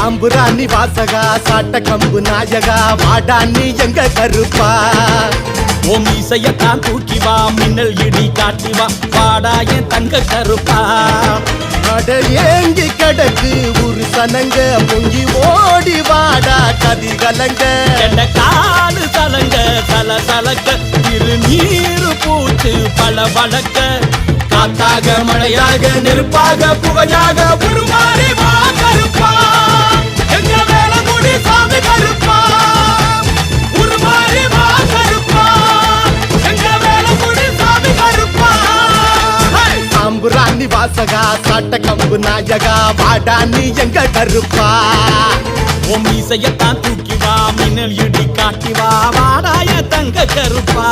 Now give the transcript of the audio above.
சாம்புராணி வாசகா சாட்ட கம்பு நாயகா வாடாண்ணி எங்க கருப்பா? ஓம் இசையத்தான் தூக்கி வா மின்னல் இடி காட்டி வா வாடா என் தங்க கருப்பா. அட ஏங்கி கிடக்கு ஒரு சனங்க பொங்கி ஓடி வாடா கதி கலங்க. என்ற காலு சலங்க சல சலக்க திருநீரு பூச்சு பல வழக்க காத்தாக மழையாக நெருப்பாக புகையாக உருமாறி கம்பு ராணி வாசகா சாட்ட கம்பு நாயகா வாடா நீ எங்க கருப்பா? உன் மீசையத்தான் தூக்கி வா மின்னல் இடி காட்டி வா வாடாய தங்க கருப்பா.